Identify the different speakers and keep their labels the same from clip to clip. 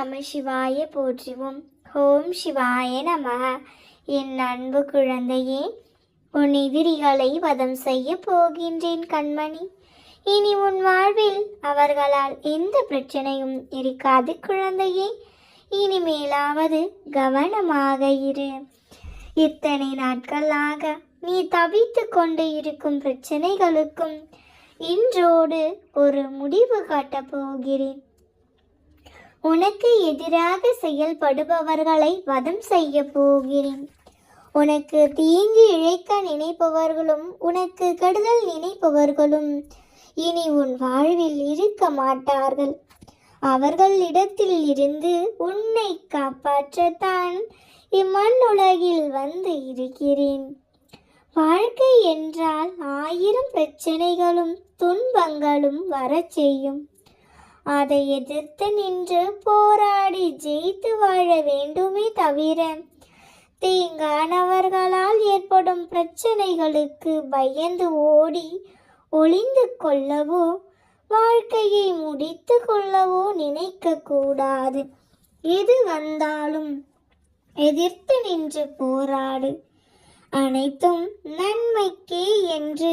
Speaker 1: நமசிவாய போற்றுவோம். ஓம் சிவாய நமக என் அன்பு குழந்தையே உன் எதிரிகளை வதம் செய்ய போகின்றேன் கண்மணி. இனி உன் வாழ்வில் அவர்களால் எந்த பிரச்சனையும் இருக்காது குழந்தையே. இனிமேலாவது கவனமாக இரு. இத்தனை நாட்களாக நீ தவித்து கொண்டு இருக்கும் பிரச்சனைகளுக்கும் இன்றோடு ஒரு முடிவு காட்டப் போகிறேன். உனக்கு எதிராக செயல்படுபவர்களை வதம் செய்ய போகிறேன். உனக்கு தீங்கு இழைக்க நினைப்பவர்களும் உனக்கு கெடுதல் நினைப்பவர்களும் இனி உன் வாழ்வில் இருக்க மாட்டார்கள். அவர்களிடத்தில் இருந்து உன்னை காப்பாற்றத்தான் இம்மண்ணுலகில் வந்து இருக்கிறேன். வாழ்க்கை என்றால் ஆயிரம் பிரச்சனைகளும் துன்பங்களும் வரச் செய்யும். அதை எதிர்த்து நின்று போராடி ஜெயித்து வாழ வேண்டுமே தவிர தீங்கானவர்களால் ஏற்படும் பிரச்சனைகளுக்கு பயந்து ஓடி ஒளிந்து கொள்ளவோ வாழ்க்கையை முடித்து கொள்ளவோ நினைக்க கூடாது. எது வந்தாலும் எதிர்த்து நின்று போராடு. அனைத்தும் நன்மைக்கே என்று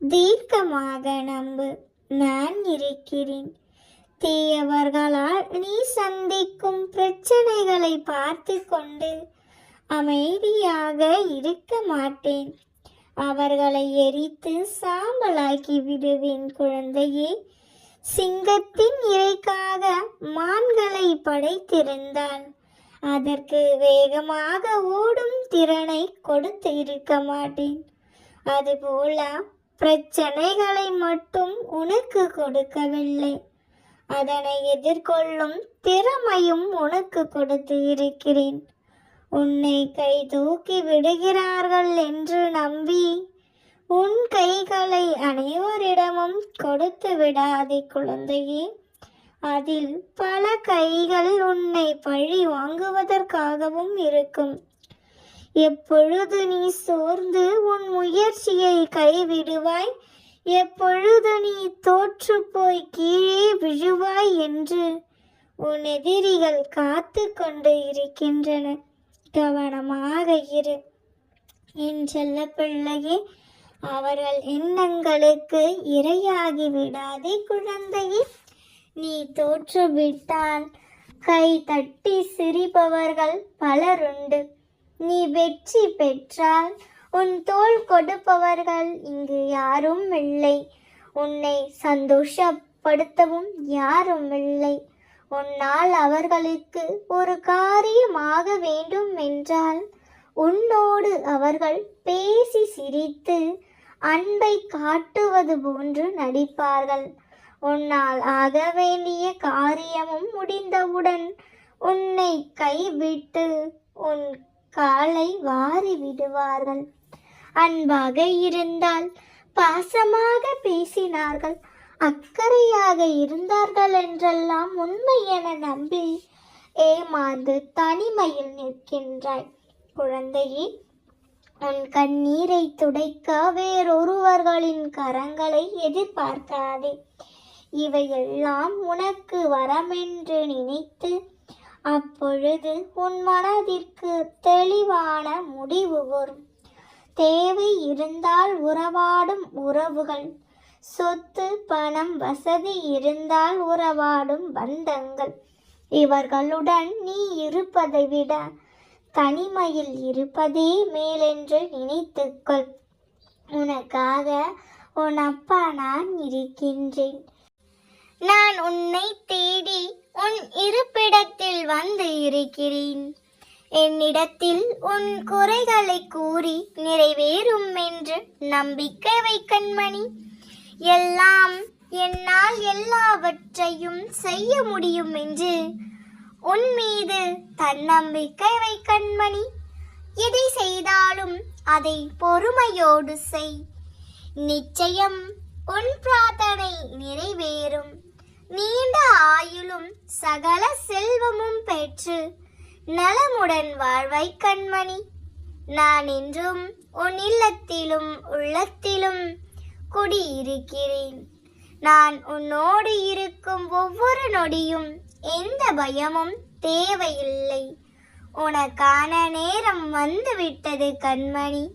Speaker 1: தீர்க்கமாக நம்பு. நான் இருக்கிறேன். தீயவர்களால் நீ சந்திக்கும் பிரச்சனைகளை பார்த்து கொண்டு அமைதியாக இருக்க மாட்டேன். அவர்களை எரித்து சாம்பலாக்கி விடுவேன் குழந்தையே. சிங்கத்தின் இறைக்காக மான்களை படைத்திருந்தால் அதற்கு வேகமாக ஓடும் திறனை கொடுத்து இருக்க மாட்டேன். அதுபோல பிரச்சனைகளை மட்டும் உனக்கு கொடுக்கவில்லை. அதனை எதிர்கொள்ளும் திறமையும் உனக்கு கொடுத்து இருக்கிறேன். உன்னை கை தூக்கி விடுகிறார்கள் என்று நம்பி உன் கைகளை அனைவரிடமும் கொடுத்து விடாதே குழந்தையே. அதில் பல கைகள் உன்னை பழி வாங்குவதற்காகவும் இருக்கும். எப்பொழுது நீ சோர்ந்து உன் முயற்சியை கைவிடுவாய் எப்பொழுது நீ தோற்று போய் கீழே விழு என்று உன் எதிரிகள் காத்து கொண்டு இருக்கின்றன. கவனமாக இரு. என் செல்ல பிள்ளையே அவர்கள் எண்ணங்களுக்கு இரையாகி விடாதே குழந்தையே. நீ தோற்றுவிட்டால் கை தட்டி சிரிப்பவர்கள் பலருண்டு. நீ வெற்றி பெற்றால் உன் தோல் கொடுப்பவர்கள் இங்கு யாரும் இல்லை. உன்னை படுத்தவும் யாரும் இல்லை. உன்னால் அவர்களுக்கு ஒரு காரியமாக வேண்டும் என்றால் உன்னோடு அவர்கள் பேசி சிரித்து அன்பை காட்டுவது போன்று நடிப்பார்கள். உன்னால் ஆக வேண்டிய காரியமும் முடிந்தவுடன் உன்னை கைவிட்டு உன் காலை வாரி விடுவார்கள் அன்பாக இருந்தால் பாசமாக பேசினார்கள். அக்கறையாக இருந்தார்கள் என்றெல்லாம் உண்மை என நம்பி ஏமாந்து தனிமையில் நிற்கின்றாய். குழந்தையே உன் கண்ணீரை துடைக்க வேறொருவர்களின் கரங்களை எதிர்பார்க்காதே. இவையெல்லாம் உனக்கு வரமென்று நினைத்து அப்பொழுது உன் மனதிற்கு தெளிவான முடிவு வரும். தேவை இருந்தால் உறவாடும் உறவுகள் சொத்து பணம் வசதி இருந்தால் உறவாடும் பந்தங்கள். இவர்களுடன் நீ இருப்பதை விட தனிமையில் இருப்பதே மேலென்று நினைத்துக்கொள். உனக்காக உன் அப்பா நான் இருக்கின்றேன். நான் உன்னை தேடி உன் இருப்பிடத்தில் வந்து இருக்கிறேன். என்னிடத்தில் உன் குறைகளை கூறி நிறைவேறும் என்று நம்பிக்கை வை கண்மணி எல்லாம் என்னால் எல்லாவற்றையும் செய்ய முடியும் என்று உன் மீது தன்னம்பிக்கை வை கண்மணி. எதை செய்தாலும் அதை பொறுமையோடு செய். நிச்சயம் உன் பிரார்த்தனை நிறைவேறும். நீண்ட ஆயுளும் சகல செல்வமும் பெற்று நலமுடன் வாழ்வை கண்மணி. நான் இன்றும் உன் இல்லத்திலும் உள்ளத்திலும் குடியிருக்கிறேன். நான் உன்னோடு இருக்கும் ஒவ்வொரு நொடியும் எந்த பயமும் தேவையில்லை. உனக்கான நேரம் வந்துவிட்டது கண்மணி.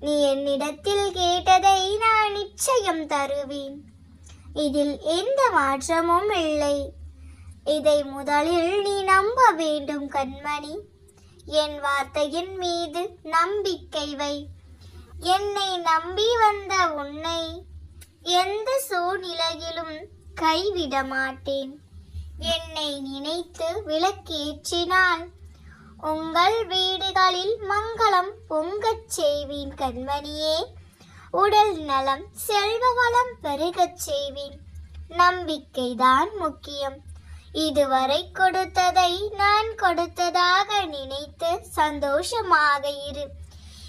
Speaker 1: நீ என்னிடத்தில் கேட்டதை நான் நிச்சயம் தருவேன். இதில் எந்த மாற்றமும் இல்லை. இதை முதலில் நீ நம்ப வேண்டும் கண்மணி. என் வார்த்தையின் மீது நம்பிக்கை வை. என்னை நம்பி வந்த உன்னை எந்த சூழ்நிலையிலும் கைவிட மாட்டேன். என்னை நினைத்து விளக்கேற்றினால் உங்கள் வீடுகளில் மங்களம் பொங்கச் செய்வேன் கண்மணியே. உடல் நலம் செல்வ வளம் பெருகச் செய்வேன். நம்பிக்கைதான் முக்கியம். இதுவரை கொடுத்ததை நான் கொடுத்ததாக நினைத்து சந்தோஷமாக இரு.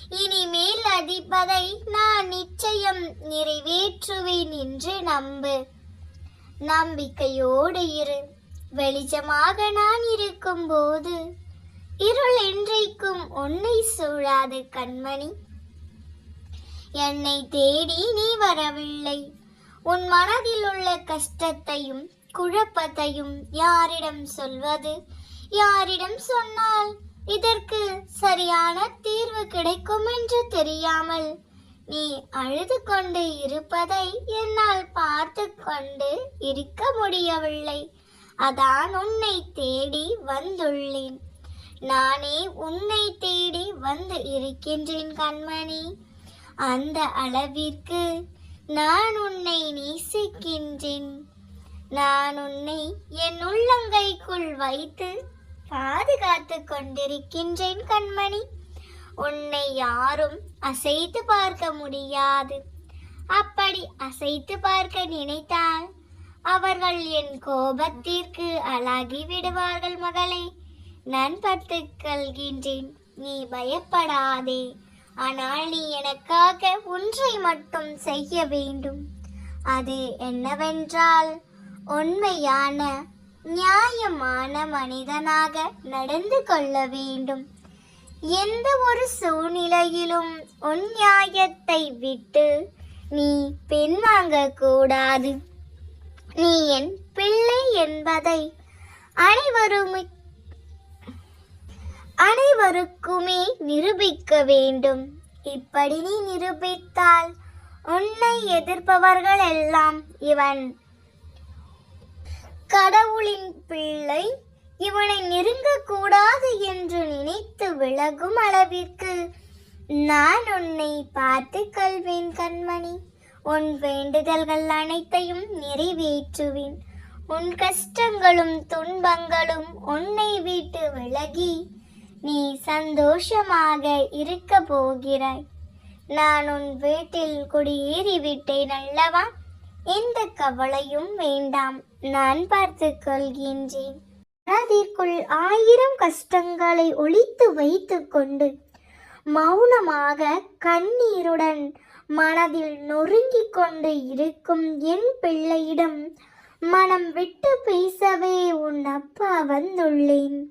Speaker 1: இனிமேல் அதிப்பதை நான் நிச்சயம் நிறைவேற்றுவேன் என்று நம்பு. நம்பிக்கையோடு இரு. வெளிச்சமாக நான் இருக்கும் போது இருள் என்றைக்கும் உன்னை சூழாது கண்மணி. என்னை தேடி நீ வரவில்லை. உன் மனதில் உள்ள கஷ்டத்தையும் குழப்பத்தையும் யாரிடம் சொல்வது? யாரிடம் சொன்னால் இதற்கு சரியான தீர்வு கிடைக்கும் என்று தெரியாமல் நீ அழுது கொண்டு இருப்பதை என்னால் பார்த்து கொண்டு இருக்க முடியவில்லை. அதான் உன்னை தேடி வந்துள்ளேன். நானே உன்னை தேடி வந்து இருக்கின்றேன் கண்மணி. அந்த அளவிற்கு நான் உன்னை நேசிக்கின்றேன். நான் உன்னை என் உள்ளங்கைக்குள் வைத்து பாதுகாத்து கொண்டிருக்கின்றேன் கண்மணி. உன்னை யாரும் அசைத்து பார்க்க முடியாது. அப்படி அசைத்து பார்க்க நினைத்தால் அவர்கள் என் கோபத்திற்கு அழகி விடுவார்கள் மகளே. நான் பார்த்துக் கொள்கின்றேன். நீ பயப்படாதே. ஆனால் நீ எனக்காக ஒன்றை மட்டும் செய்ய வேண்டும். அது என்னவென்றால் உண்மையான நியாயமான மனிதனாக நடந்து கொள்ள வேண்டும். எந்த ஒரு சூழ்நிலையிலும் உன் நியாயத்தை விட்டு நீ பெண் வாங்கக்கூடாது நீ என் பிள்ளை என்பதை அனைவரும் அனைவருக்குமே நிரூபிக்க வேண்டும். இப்படி நீ நிரூபித்தால் உன்னை எதிர்ப்பவர்கள் எல்லாம் இவன் கடவுளின் பிள்ளை இவனை நெருங்கக்கூடாது என்று நினைத்து விலகும் அளவிற்கு நான் உன்னை பார்த்து கொள்வேன் கண்மணி. உன் வேண்டுதல்கள் அனைத்தையும் நிறைவேற்றுவேன். உன் கஷ்டங்களும் துன்பங்களும் உன்னை விட்டு விலகி நீ சந்தோஷமாக இருக்க போகிறாய். நான் உன் வீட்டில் குடியேறிவிட்டேன் அல்லவா? எந்த கவலையும் வேண்டாம். நான் பார்த்துக் கொள்கின்றேன். மனதிற்குள் ஆயிரம் கஷ்டங்களை ஒழித்து வைத்துக் கொண்டு மௌனமாக கண்ணீருடன் மனதில் நொறுங்கிக் கொண்டு இருக்கும் என் பிள்ளையிடம் மனம் விட்டு பேசவே உன் அப்பா வந்துள்ளேன்.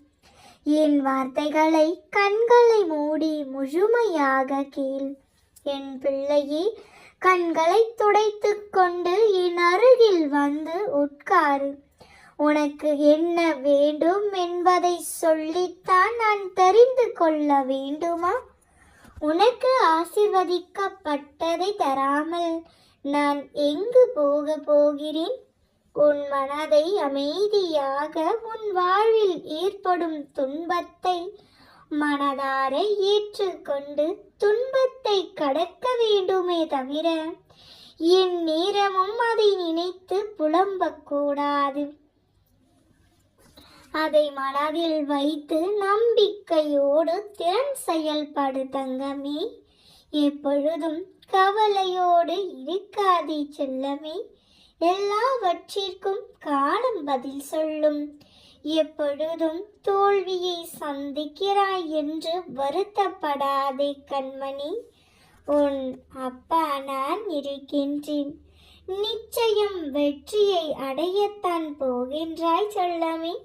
Speaker 1: என் வார்த்தைகளை கண்களை மூடி முழுமையாக கேள். என் பிள்ளையே கண்களை துடைத்து கொண்டு என் அருகில் வந்து உட்காரு. உனக்கு என்ன வேண்டும் என்பதை சொல்லித்தான் நான் தெரிந்து கொள்ள வேண்டுமா? உனக்கு ஆசிர்வதிக்கப்பட்டதை தராமல் நான் எங்கு போக போகிறேன்? உன் மனதை அமைதியாக உன் வாழ்வில் ஏற்படும் துன்பத்தை மனதார ஏற்றுக்கொண்டு துன்பத்தை கடக்க வேண்டுமே தவிர என் நேரமும் அதை நினைத்து புலம்பக்கூடாது. அதை மனதில் வைத்து நம்பிக்கையோடு திறன் செயல்படு தங்கமே எப்பொழுதும் கவலையோடு இருக்காதே செல்லமே. எல்லாவற்றிற்கும் காலம் பதில் சொல்லும். எப்பொழுதும் தோல்வியை சந்திக்கிறாய் என்று வருத்தப்படாதே கண்மணி. உன் அப்பா நான் இருக்கின்றேன். நிச்சயம் வெற்றியை அடையத்தான் போகின்றாய் செல்லமே.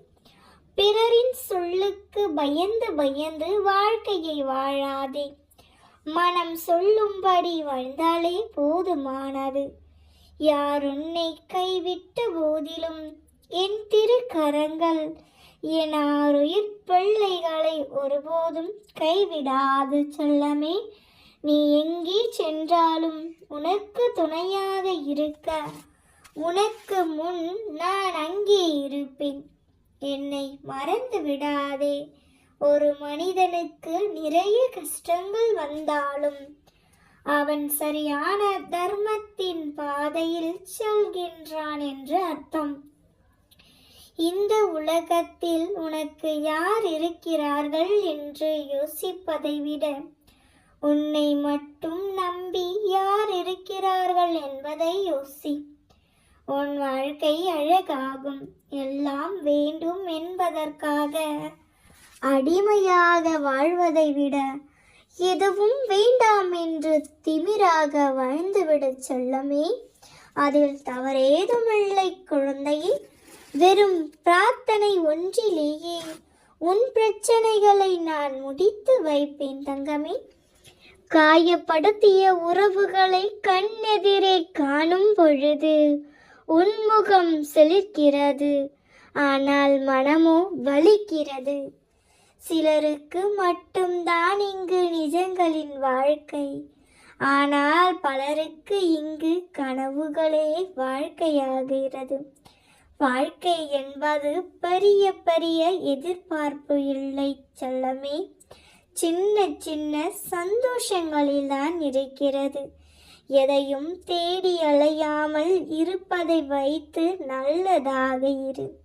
Speaker 1: பிறரின் சொல்லுக்கு பயந்து பயந்து வாழ்க்கையை வாழாதே. மனம் சொல்லும்படி வாழ்ந்தாலே போதுமானது. யார் உன்னை கைவிட்ட போதிலும் என் திருக்கரங்கள். என் ஆறுயிர் பிள்ளைகளை ஒருபோதும் கைவிடாது செல்லமே. நீ எங்கே சென்றாலும் உனக்கு துணையாக இருக்க. உனக்கு முன் நான் அங்கே இருப்பேன். என்னை மறந்து விடாதே. ஒரு மனிதனுக்கு நிறைய கஷ்டங்கள் வந்தாலும் அவன் சரியான தர்மத்தின் பாதையில் செல்கின்றான் என்று அர்த்தம். இந்த உலகத்தில் உனக்கு யார் இருக்கிறார்கள் என்று யோசிப்பதை விட உன்னை மட்டும் நம்பி யார் இருக்கிறார்கள் என்பதை யோசி. உன் வாழ்க்கை அழகாகும் எல்லாம் வேண்டும் என்பதற்காக அடிமையாக வாழ்வதை விட எதுவும் வேண்டாம் என்று திமிராக வாழ்ந்துவிடச் செல்லமே. அதில் தவறேதுமில்லை குழந்தையில் வெறும் பிரார்த்தனை ஒன்றிலேயே உன் பிரச்சனைகளை நான் முடித்து வைப்பேன் தங்கமே. காயப்படுத்திய உறவுகளை கண்ணெதிரே காணும் பொழுது உன்முகம் செழிக்கிறது ஆனால் மனமோ வலிக்கிறது. சிலருக்கு மட்டும்தான் இங்கு நிஜங்களின் வாழ்க்கை ஆனால் பலருக்கு இங்கு கனவுகளே வாழ்க்கையாகிறது. வாழ்க்கை என்பது பெரிய பெரிய எதிர்பார்ப்பு இல்லை செல்லமே. சின்ன சின்ன சந்தோஷங்களில்தான் இருக்கிறது. எதையும் தேடி அலையாமல் இருப்பதை வைத்து நல்லதாக இரு.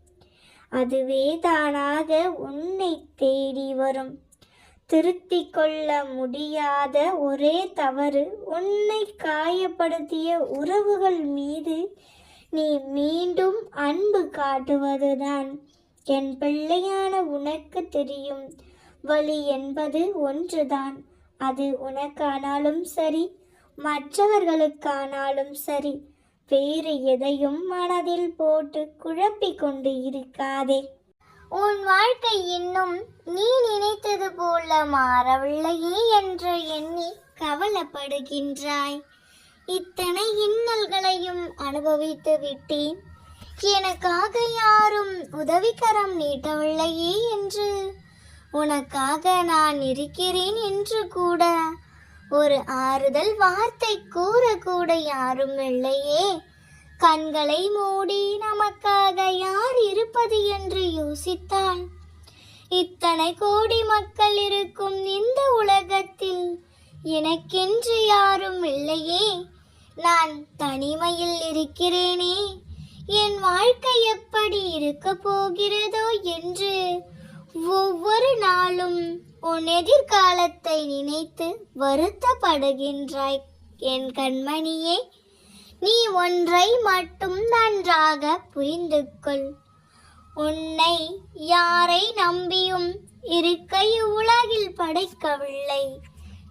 Speaker 1: அதுவே தானாக உன்னை தேடி வரும். திருத்தி கொள்ள முடியாத ஒரே தவறு உன்னை காயப்படுத்திய உறவுகள் மீது நீ மீண்டும் அன்பு காட்டுவதுதான். என் பிள்ளையான உனக்கு தெரியும். வழி என்பது ஒன்றுதான். அது உனக்கானாலும் சரி மற்றவர்களுக்கானாலும் சரி. வேறு எதையும் மனதில் போட்டு குழப்பிக் கொண்டு இருக்காதே. உன் வாழ்க்கை இன்னும் நீ நினைத்தது போல மாறவில்லையே என்று எண்ணி கவலைப்படுகின்றாய். இத்தனை இன்னல்களையும் அனுபவித்து விட்டேன். எனக்காக யாரும் உதவிக்கரம் நீட்டவில்லையே என்று. உனக்காக நான் இருக்கிறேன் என்று கூட ஒரு ஆறுதல் வார்த்தை கூற கூட யாரும் இல்லையே. கண்களை மூடி நமக்காக யார் இருப்பது என்று யோசித்தாள். இத்தனை கோடி மக்கள் இருக்கும் இந்த உலகத்தில் எனக்கென்று யாரும் இல்லையே. நான் தனிமையில் இருக்கிறேனே. என் வாழ்க்கை எப்படி இருக்க போகிறதோ என்று ஒவ்வொரு நாளும் உன் எதிர்காலத்தை நினைத்து வருத்தப்படுகின்றாய் என் கண்மணியே. நீ ஒன்றை மட்டும் நன்றாக புரிந்து கொள் உன்னை யாரை நம்பியும் இருக்க இவ்வுலகில் படைக்கவில்லை.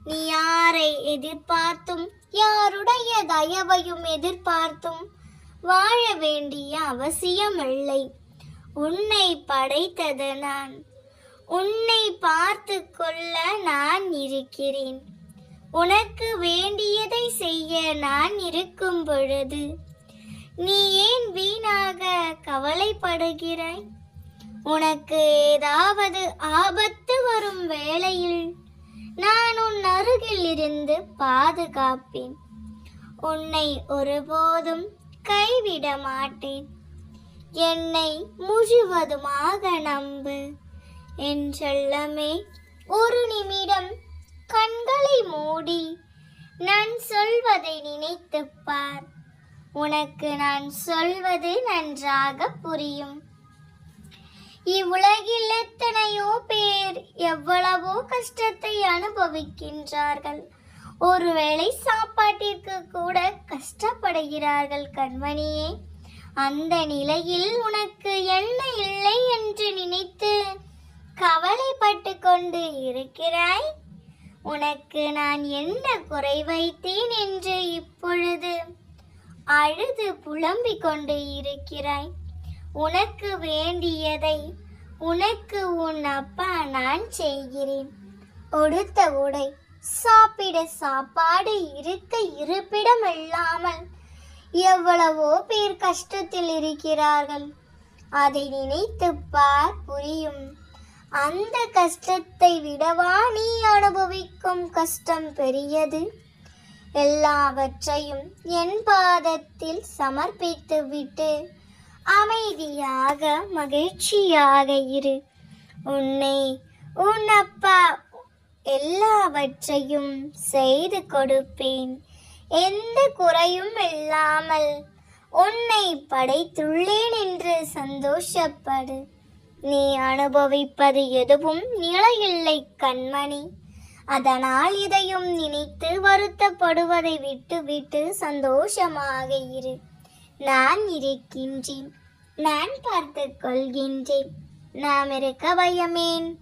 Speaker 1: நீ யாரை எதிர்பார்த்தும் யாருடைய தயவையும் எதிர்பார்த்தும் வாழ வேண்டிய அவசியமில்லை. உன்னை படைத்தது நான். உன்னை பார்த்து கொள்ள நான் இருக்கிறேன். உனக்கு வேண்டியதை செய்ய நான் இருக்கும் பொழுது நீ ஏன் வீணாக கவலைப்படுகிறாய்? உனக்கு ஏதாவது ஆபத்து வரும் வேளையில் நான் உன் இருந்து பாதுகாப்பேன். உன்னை ஒருபோதும் கைவிட மாட்டேன். என்னை முழுவதுமாக நம்பு. என் செல்லமே ஒரு நிமிடம் கண்களை மூடி நான் சொல்வதை நினைத்துப்பார் உனக்கு நான் சொல்வது நன்றாக புரியும். இவ்வுலகில் எத்தனையோ பேர் எவ்வளவோ கஷ்டத்தை அனுபவிக்கின்றார்கள் ஒருவேளை சாப்பாட்டிற்கு கூட கஷ்டப்படுகிறார்கள் கண்மணியே அந்த நிலையில் உனக்கு என்ன இல்லை என்று நினைத்து கவலைப்பட்டு கொண்டு இருக்கிறாய் உனக்கு நான் என்ன குறை வைத்தேன் என்று இப்பொழுது அழுது புலம்பிக் கொண்டு இருக்கிறாய் உனக்கு வேண்டியதை உனக்கு உன் அப்பா நான் செய்கிறேன். உடுத்த உடை சாப்பிட சாப்பாடு இருக்க இருப்பிடம் இல்லாமல் எவ்வளவோ பேர் கஷ்டத்தில் இருக்கிறார்கள். அதை நினைத்து பார் புரியும். அந்த கஷ்டத்தை விடவா நீ அனுபவிக்கும் கஷ்டம் பெரியது. எல்லாவற்றையும் என் பாதத்தில் சமர்ப்பித்து விட்டு அமைதியாக மகிழ்ச்சியாக இரு. உன்னை உன் அப்பா எல்லாவற்றையும் செய்து கொடுப்பேன். எந்த குறையும் இல்லாமல் உன்னை படைத்துள்ளேன் என்று சந்தோஷப்படு. நீ அனுபவிப்பது எதுவும் நிலையில்லை கண்மணி. அதனால் இதையும் நினைத்து வருத்தப்படுவதை விட்டுவிட்டு சந்தோஷமாக இரு. நான் இருக்கின்றேன். நான் பார்த்து கொள்கின்றேன். நாம் இருக்க பயமேன்